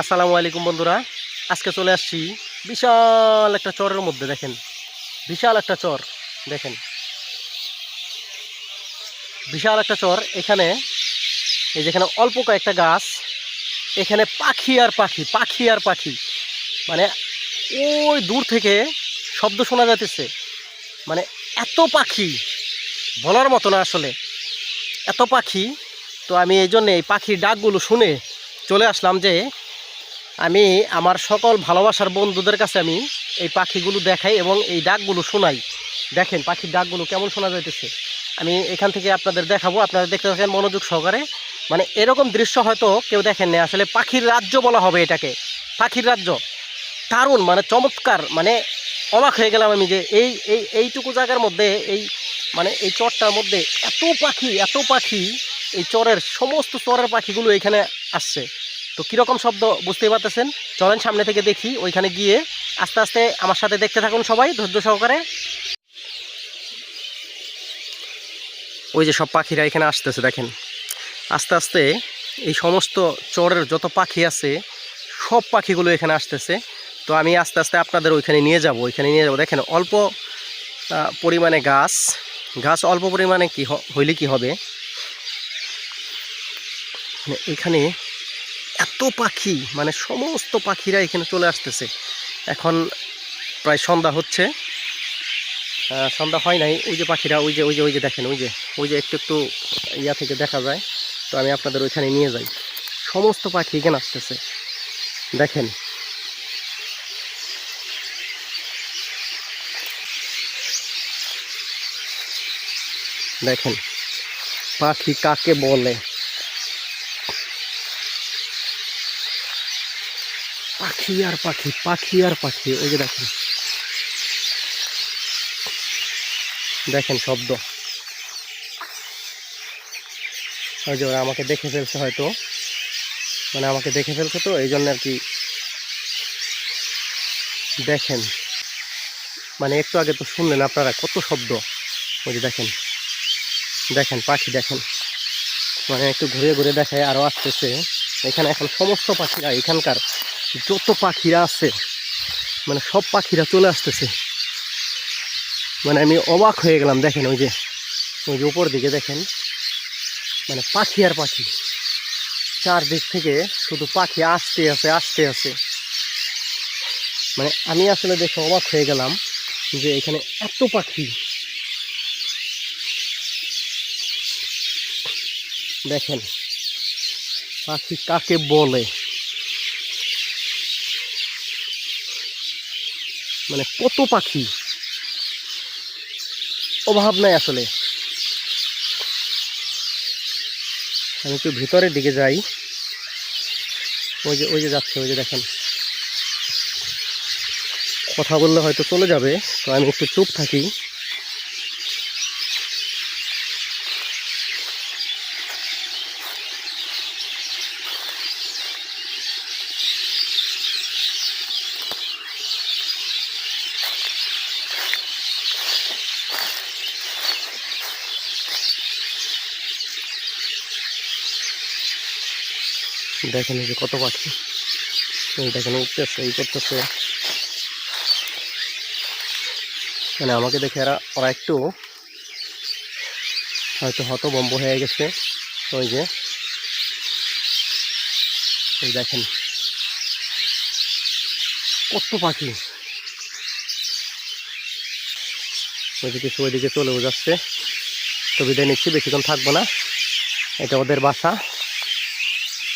আসসালামু আলাইকুম বন্ধুরা। আজকে চলে আসছি বিশাল একটা চরের মধ্যে, দেখেন। বিশাল একটা চর, দেখেন। বিশাল একটা চর, এখানে এই যেখানে অল্প কয়েকটা গাছ, এখানে পাখি আর পাখি পাখি আর পাখি। মানে ওই দূর থেকে শব্দ শোনা যাইতেছে। মানে এত পাখি, বলার মতো না আসলে। এত পাখি, তো আমি এই জন্যে এই পাখির ডাকগুলো শুনে চলে আসলাম যে আমি আমার সকল ভালোবাসার বন্ধুদের কাছে আমি এই পাখিগুলো দেখাই এবং এই ডাকগুলো শোনাই। দেখেন, পাখির ডাকগুলো কেমন শোনা যাইতেছে। আমি এখান থেকে আপনাদের দেখাবো, আপনারা দেখতে থাকেন মনোযোগ সহকারে। মানে এরকম দৃশ্য হয়তো কেউ দেখেন না আসলে পাখির রাজ্য বলা হবে এটাকে। পাখির রাজ্য। দারুণ মানে চমৎকার মানে অবাক হয়ে গেলাম আমি যে এই এই, এইটুকু জায়গার মধ্যে, এই মানে এই চরটার মধ্যে এত পাখি এত পাখি, এই চরের সমস্ত চরের পাখিগুলো এখানে আসছে। তো কীরকম শব্দ বুঝতেই পারতেছেন? চলেন সামনে থেকে দেখি, ওইখানে গিয়ে আস্তে আস্তে আমার সাথে দেখতে থাকুন সবাই, ধৈর্য সহকারে। ওই যে সব পাখিরা এখানে আসতেছে, দেখেন। আস্তে আস্তে এই সমস্ত চরের যত পাখি আছে, সব পাখিগুলো এখানে আসতেছে। তো আমি আস্তে আস্তে আপনাদের ওইখানে নিয়ে যাব, ওইখানে নিয়ে যাব। দেখেন, অল্প পরিমাণে গাছ। গাছ অল্প পরিমাণে কি হইলে কি হবে? এখানে এত পাখি মানে সমস্ত পাখিরা এখানে চলে আসতেছে। এখন প্রায় সন্ধ্যা হচ্ছে। সন্ধ্যা হয় নাই। ওই যে পাখিরা, ওই যে ওই যে ওই যে দেখেন, ওই যে ওই যে একটু একটু ইয়া থেকে দেখা যায়। তো আমি আপনাদের ওইখানে নিয়ে যাই। সমস্ত পাখি এখানে আসতেছে। দেখেন। দেখেন। পাখি কাকে বলে? পাখি আর পাখি পাখি আর পাখি, ওই যে দেখেন। দেখেন শব্দ। ওই যে ওরা আমাকে দেখে ফেলছে হয়তো। মানে আমাকে দেখে ফেলছে তো এই জন্য আর কি। দেখেন। মানে একটু আগে তো শুনলেন আপনারা কত শব্দ। ওই যে দেখেন। দেখেন, পাখি দেখেন। মানে একটু ঘুরে ঘুরে দেখায় আরও আসতেছে। এখানে এখন সমস্ত পাখিরা এখানকার যত পাখিরা আছে মানে সব পাখিরা চলে আসতেছে। মানে আমি অবাক হয়ে গেলাম, দেখেন ওই যে ওই যে উপর দিকে দেখেন। মানে পাখি আর পাখি। চারদিক থেকে শুধু পাখি আসতে আছে আসতে আছে। মানে আমি আসলে দেখে অবাক হয়ে গেলাম যে এখানে এত পাখি। দেখেন, পাখি কাকে বলে? মানে কত পাখি? অভাব নাই আসলে। আমি একটু ভিতরের দিকে যাই। ওই যে ওই যে যাচ্ছে, ওই যে দেখেন। কথা বললে হয়তো চলে যাবে, তো আমি একটু চুপ থাকি। দেখেন যে কত পাখি। এই দেখেন উঠতেছে, এই করতেছে। মানে আমাকে দেখে এরা, ওরা একটু হয়তো হতবম্ব হয়ে গেছে। ওই যে দেখেন। কত পাখি। ওইদিকে কিছু ওইদিকে চলেও যাচ্ছে। তো বিদায় নিচ্ছি, বেশিক্ষণ থাকব না। এটা ওদের বাসা।